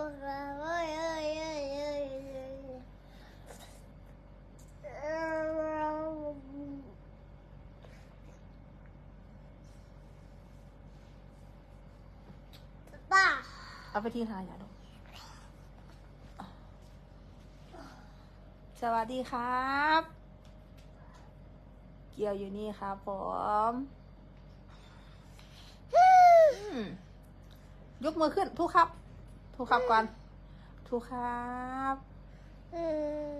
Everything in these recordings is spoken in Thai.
ป้าเอาไปที่ทายอย่าลูกสวัสดีครับ เกี่ยวอยู่นี่ครับผมอืมยกมือขึ้นทุกครับ ทุกครับก่อนทุกครับ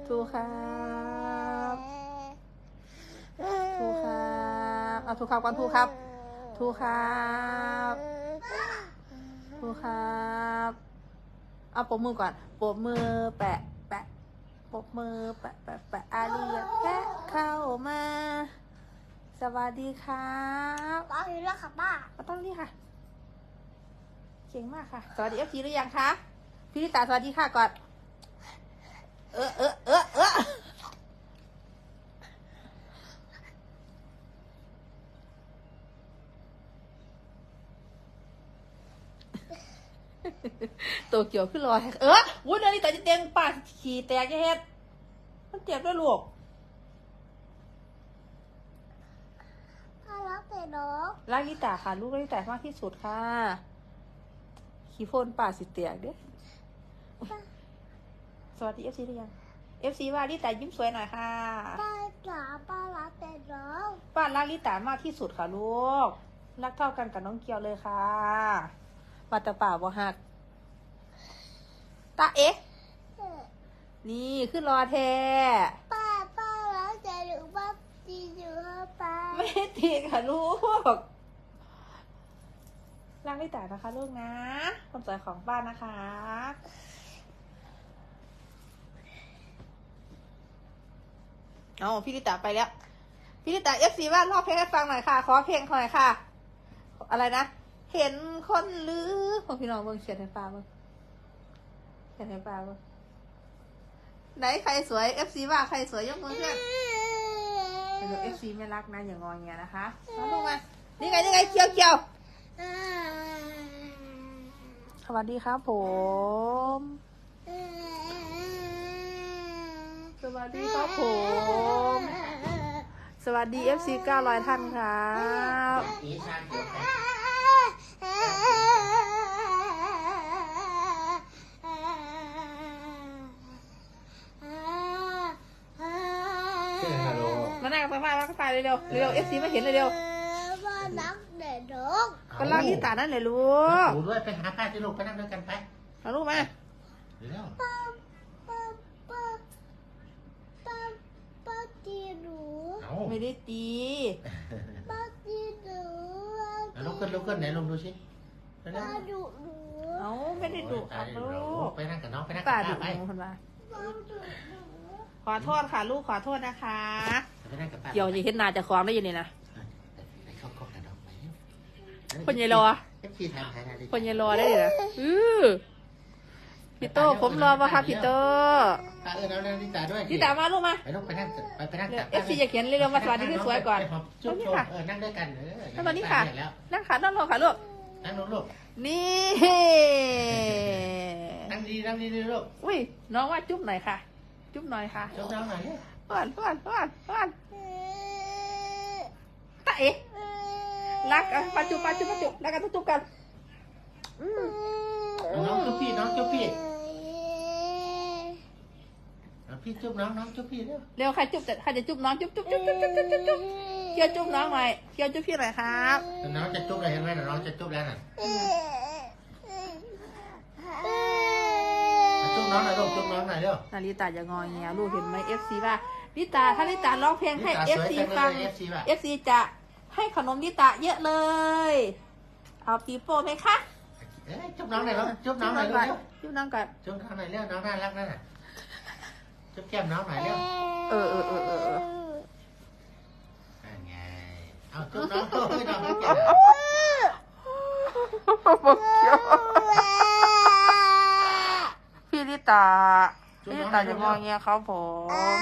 ทุกครับทุกครับเอาทุกครับก่อนทุกครับทุกครับทุกครับ เอาปรบมือก่อนปรบมือแปะ แปะปรบมือแปะแปะแปะอาเรียแค่เข้ามา สวัสดีครับป้าอยู่แล้วค่ะป้าก็ต้องนี่ค่ะ เก่งมากค่ะ สวัสดีเอฟซีหรือยังคะพี่ลิตาสวัสดีค่ะก่อน เออเออเออเออตัวเกี่ยวขึ้นลอยเออวุ้นอันนี้แต่จะเต็งป่าขี่แตกจะเฮ็ดมันเจ็บด้วยลูกป้ารักแต่น้องลากลิตาค่ะ ลูกลากลิตามากที่สุดค่ะ ขี่โฟนป่าสิแตกเด้สวัสดีเอฟซีหรือยังเอฟซีว่าลิตายิ้มสวยหน่อยค่ะป้าจ๋าป้ารักแต่น้องป้ารักลิตามากที่สุดค่ะลูก รักเท่ากันกับน้องเกียวเลยค่ะ มาแต่ป่าบ่หัก ตาเอ๊ะ นี่ขึ้นรอแท้ป้าป้ารักแต่หนูป้าจีอยู่ค่ะป้าไม่ได้ตีค่ะลูก รักลิตานะคะลูกนะคนสวยของบ้านนะคะ เอาพี่ลิตาไปแล้ว พี่ลิตาเอฟซีว่าร้องเพลงให้ฟังหน่อยค่ะ ขอเพลงหน่อยค่ะ อะไรนะ เห็นคนลือของพี่น้องเบิ่งเขียนให้ฟ้าเบิ่งเขียนให้ฟ้าเบิ่งไหนใครสวยเอฟซีว่าใครสวยยกมือขึ้นเดี๋ยวเอฟซีไม่รักนะอย่างงอแงนะคะมาลงมานี่ไงนี่ไงเคียวเคียว วัสดีครับผม สวัสดีครับผม สวัสดี FC 900 ท่านครับอีชาเขียวแข็งเชื่อฮัลโหลมานั่งกับป้าป้าก็ไปเร็วๆเร็ว FC ไม่เห็นเลยเร็วป้ารักแต่น้องก็ลากที่ตานั่นเลยลูกถูด้วยไปหาผ้าที่ลูกไปนั่งด้วยกันไปเอาลูกมาเร็วป้าป้าป้าป้าป้าจีหนูเอาไม่ได้ตีป้าจีหนูเอาลุกขึ้นลุกขึ้นไหนลงดูสิไปนั่ป้างดุหนูเอาไม่ได้ดุครับลูกไปนั่งกับน้องไปนั่งกัป้าบดุป้าไปหนูคนว่าป้าดุหนูขอโทษค่ะลูกขอโทษนะคะไปนั่งกับป้าเกี่ยวจะเห็นหนาจะคลองได้ยังไงนะ ไปเข้ากล้องกับน้องไปเร็ว คนยายรอเอฟซีทำถ่ายถ่ายดิคนยังรอได้เลยนะอือพี่โตผมรอมาครับพี่โตป้าเออน้องนั่งลิตาด้วยพี่ตามาลูกมาไปลูกไปนั่งไปไปนั่งเดี๋ยกัวบ FC จะเขียนเร็วๆมาสวัสดีที่สวยก่อนไปหบจุ๊บตรงนี้จุ๊บค่ะเออนั่งด้วยกันเออนั่งตอนนี้ค่ะแล้วนั่งขานั่งลงค่ะลูกนั่งลงลูกนี่นั่งดีนั่งดีลูกอุ้ยน้องว่าจุ๊บหน่อยค่ะ จุ๊บหน่อยค่ะจุ๊บน้องหน่อยเนี่ยป้อนป้อนป้อนป้อนตาเอ๋ รักอะปัจจุปัจจุปัจจุรักกันทุกๆกันน้องจุพี่น้องจุ๊พี่พี่จุ๊บน้องน้องจุ๊บพี่เร็วเร็วใครจุ๊บต่ใครจะจุ๊บน้องจุ๊บจุ๊บจุ๊บจุ๊บจุ๊บจุ๊บจุ๊บเกียวจุ๊บน้องหน่อยเกียวจุ๊บพี่หน่อยครับน้องจะจุ๊บอะไรเห็นไหมน้องจะจุ๊บแล้วน่ะจุ๊บน้องหน่อยลูกจุ๊บน้องหน่อยเร็วนาริตาจะงอเงี้ยลูกเห็นไหมเอฟซีว่าลิตาถ้าลิตาร้องเพลงให้เอฟซีฟังเอฟซีจะ ให้ขนมลิตาเยอะเลย เอาปีโป้ไหมคะเอ้ยจุ๊บน้องหน่อยลูกจุ๊บน้องหน่อยก่เร็วจุ๊บน้องก่อนจุ๊บน้องหน่อยเร็วน้องน่ารักนั่นน่ะจุ๊บแก้มน้องหน่อยเร็วเออเออเออเออเออนั่นไงเอาจุ๊บน้องโอ้ยน้องจุ๊บแก้มพี่ลิตาพี่ลิตาจะงอเงียเขาผม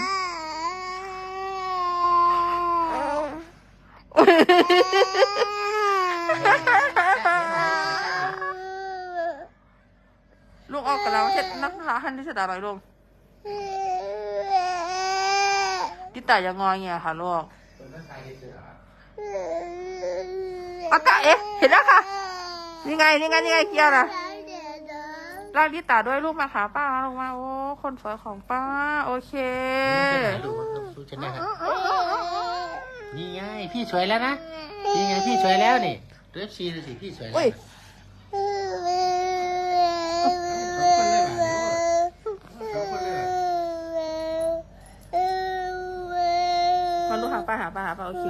ลูกออกกันแล้วเช็ดน้ำลาให้ลิตาหน่อยลูกลิตาอย่างงอเงี้ยค่ะลูกอากาเอ๊ะเห็นแล้วค่ะนี่ไงนี่ไงนี่ไงเกียร์นะลากลิตาด้วยลูกมาหาป้าลงมาโอ้คนสวยของป้า โอเคดูสู้ช นะนี่ไงพี่สวยแล้วนะนี่ไงพี่สวยแล้วนี่ดูเอฟซีดูสิพี่สวยแล้วอุ้ยมาลูกหาป้าหาป้าหาป้าโอเค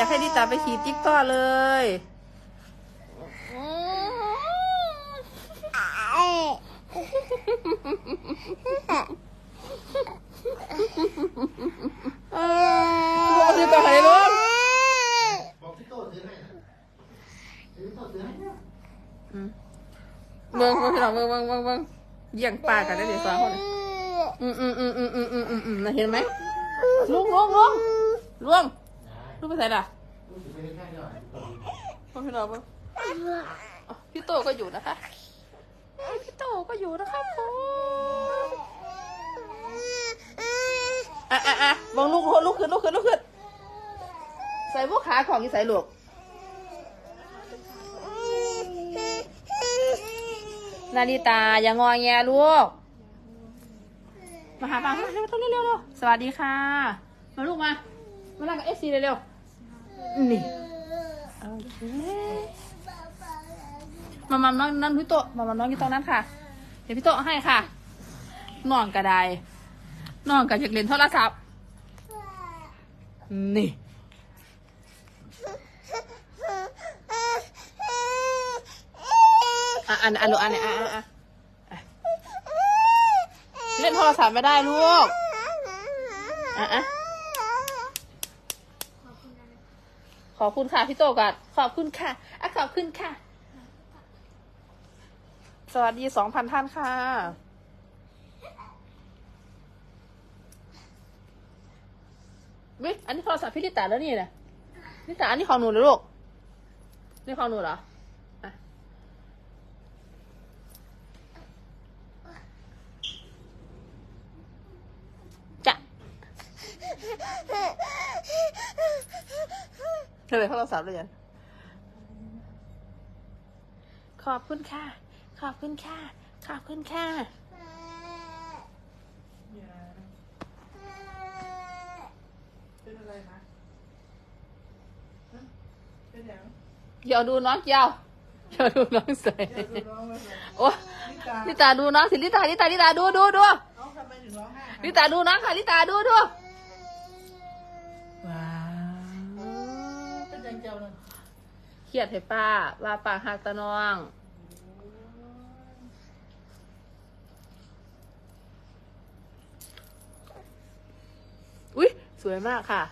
อยากให้ดิตาไปขี่ติ๊กต่อเลย ลูกเอาซื้อต่ให้ลูกบอกพี่โตซื้อให้นะซื้อพี่ตซื้อให้นะอืมเมืองเมืองพี่น้องเบิ่งเบิ่งเบิ่งเบิ่งเยี่ยงปลากันได้เดี๋ยวสองคนอืมอืมอืมอืมอืมอืมอืมนะเห็นไหมลุงลุงลุงลุง ลุงไปไหนล่ะดูสิไม่ได้แค่ย่อยเมืองพี่น้องเมืองอ๋อพี่โตก็อยู่นะคะพี่โตก็อยู่นะคะผมอะอะอะมองลุกลุกขึ้นลุกขึ้นลุกขึ้นใส่พวกขาของยี่ใส่ลูกนาฬิตาอย่างงอแงลูก มาหาปังเร็วเร็วเร็วเร็วเร็วสวัสดีค่ะ มาลูกมา มานั่งกับเอฟซีเร็วๆ นี่โอเคมามาน้องนั่นพี่โตะมามาน้องอยู่ตรงนั้นค่ะ เดี๋ยวพี่โตะให้ค่ะนอนกระไดนอนกับอยากเล่นโทรศัพท์นี่ อะอันอันลูกอันนี้อะอะอะอะเล่นโทรศัพท์ไม่ได้ลูก อะอะ ขอบคุณค่ะพี่โตก่อนขอบคุณค่ะอะขอบคุณค่ะ สวัสดีสองพันท่านค่ะ วิอันนี้โทรศัพท์พี่ลิตาแล้วนี่นะลิตาอันนี้ของหนูเหรอลูก นี่ของหนูเหรออะจะ เธอเลยโทรศัพท์เลยยังขอบคุณค่ะ ขอบคุณค่ะ ขอบคุณค่ะ เป็นอะไรนะฮะเป็นอย่างเดี๋ยวดูน้องเกียวเดี๋ยวดูน้องใส่อยากดูน้องเลยเหรอโอ้ลิตาลิตาดูน้องสิลิตาลิตาลิตาดูดูดูน้องทำไมถึงร้องไห้คะลิตาดูน้องค่ะลิตาดูดูว้าว เป็นยังเจ้าเลย เครียดให้ป้า ว่าป้าหักตาน้อง อุ้ยสวยมากค่ะ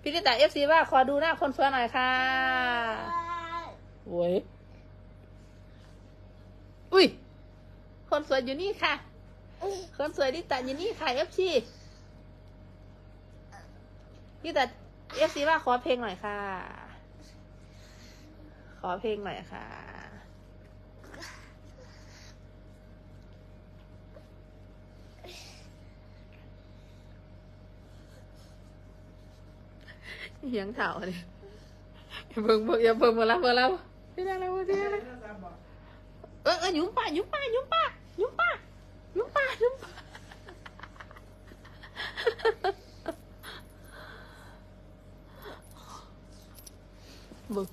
พี่ลิตาเอฟซีว่าขอดูหน้าคนสวยหน่อยค่ะโอ้ยอุ้ย คนสวยอยู่นี่ค่ะ คนสวยลิตาอยู่นี่ค่ะเอฟซีลิตา เอฟซีว่าขอเพลงหน่อยค่ะ ขอเพลงหน่อยค่ะ เหียงเถาเลยเบิ่งเบิ่งอย่าเบิ่งมาแล้วมาแล้วที่นั่นแล้วที่นั่นแล้วลิตาเออเออยุ้มป้ายุ้มป้ายุ้มป้าหยุ้มป้าหยุ้มป้าหยุ้มป้าบึก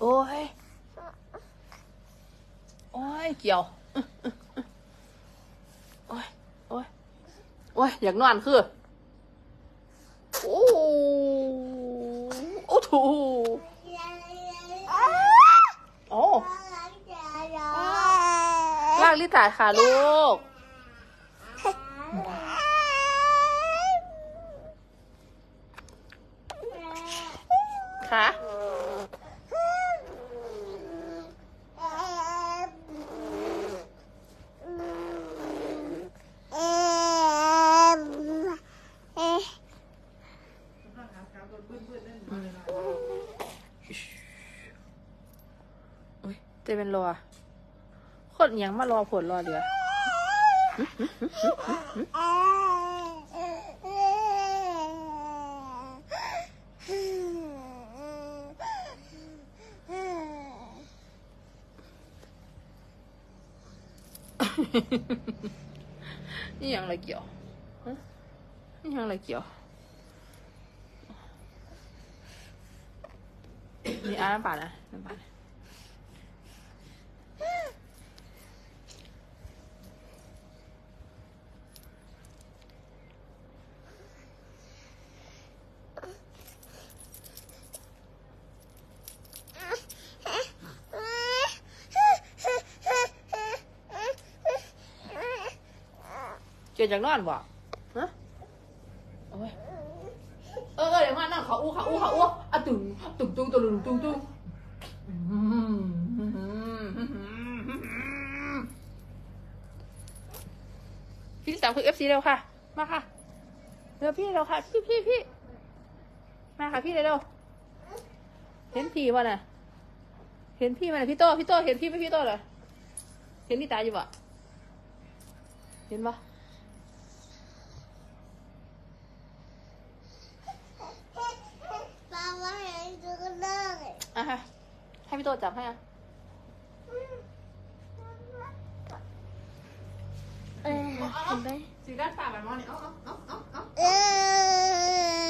โอ้ย โอ้ย เกี่ยวโอ้ยโอ้ยโอ้ยอยากนอนคือ โอ้โหโอ้โหโอ้ลากลิตาค่ะลูก ค่ะ แล้วก็ปื้นๆนั่นมาเลยนะ อุ้ย จะเป็นรอคนอิหยังมารอผลรอเดือนี่ยังอะไรเกี่ยวนี่ยังอะไรเกี่ยว นี่อ่านน้ำป่านะน้ำป่านะ เกิดจากนอนบ่ฮะโอ้ยเออเออเดี๋ยวมานั่งเขาอู้เขาอู้เขาอู้อะตึงตึงตึงตึงตึงตึงอืมพี่ที่สามคือเอฟซีเร็วค่ะ มาค่ะเร็วพี่เร็วค่ะ พี่พี่พี่มาค่ะพี่เร็วเห็นพี่วะน่ะ เห็นพี่ไหมน่ะพี่โตพี่โตเห็นพี่ไหมพี่โตเหรอเห็นนี่ตาอยู่ปะเห็นปะ ป้าว่าให้ดูเลย อะฮะให้พี่โตจับให้อะเออเห็นไหมสีด้านปากแบบนี้เอาเอาเอาเอาเอา เออ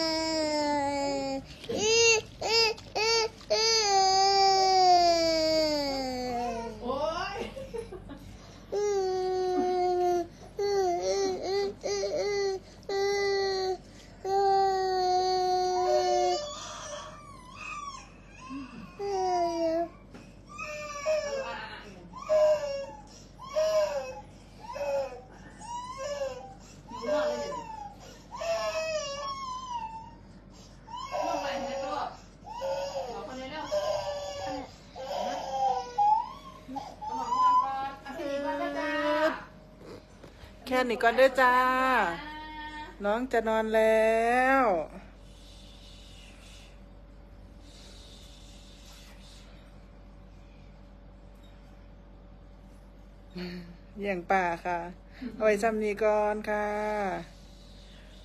แค่นี้ก่อนเด้อจ้า น้องจะนอนแล้วเยี่ยงป่าค่ะ เอาไว้ซ้ำนี้ก่อนค่ะ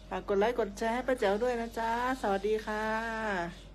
ฝากกดไลค์กดแชร์ให้ป้าแจ๋วด้วยนะจ๊ะ สวัสดีค่ะ